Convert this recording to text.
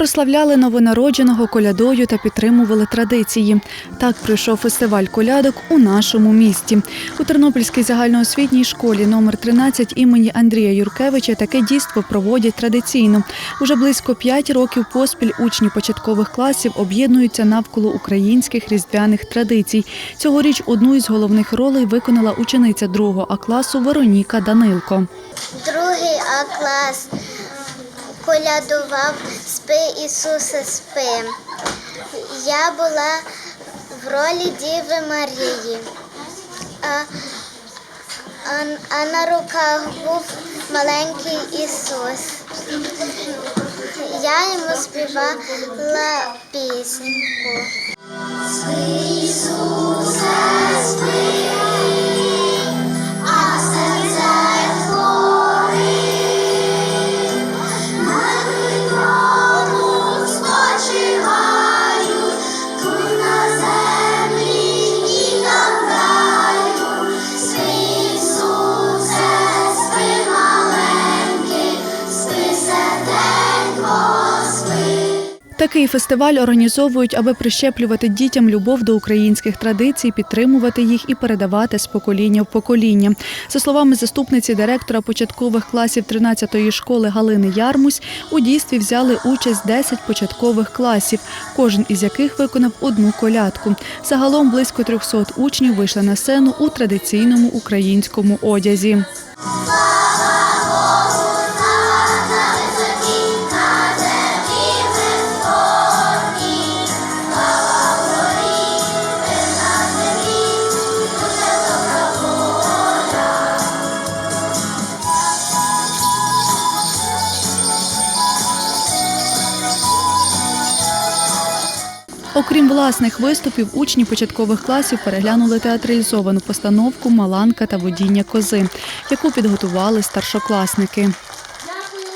Прославляли новонародженого колядою та підтримували традиції. Так пройшов фестиваль колядок у нашому місті. У Тернопільській загальноосвітній школі номер 13 імені Андрія Юркевича таке дійство проводять традиційно. Уже близько п'ять років поспіль учні початкових класів об'єднуються навколо українських різдвяних традицій. Цьогоріч одну із головних ролей виконала учениця другого А класу Вероніка Данилко. Другий А клас колядував Спи Ісусе, спи. Я була в ролі Діви Марії, а, а, а на руках був маленький Ісус. Я йому співала пісню. Такий фестиваль організовують, аби прищеплювати дітям любов до українських традицій, підтримувати їх і передавати з покоління в покоління. За словами заступниці директора початкових класів 13-ї школи Галини Ярмусь, у дійстві взяли участь 10 початкових класів, кожен із яких виконав одну колядку. Загалом близько 300 учнів вийшли на сцену у традиційному українському одязі. Окрім власних виступів, учні початкових класів переглянули театралізовану постановку Маланка та водіння кози, яку підготували старшокласники.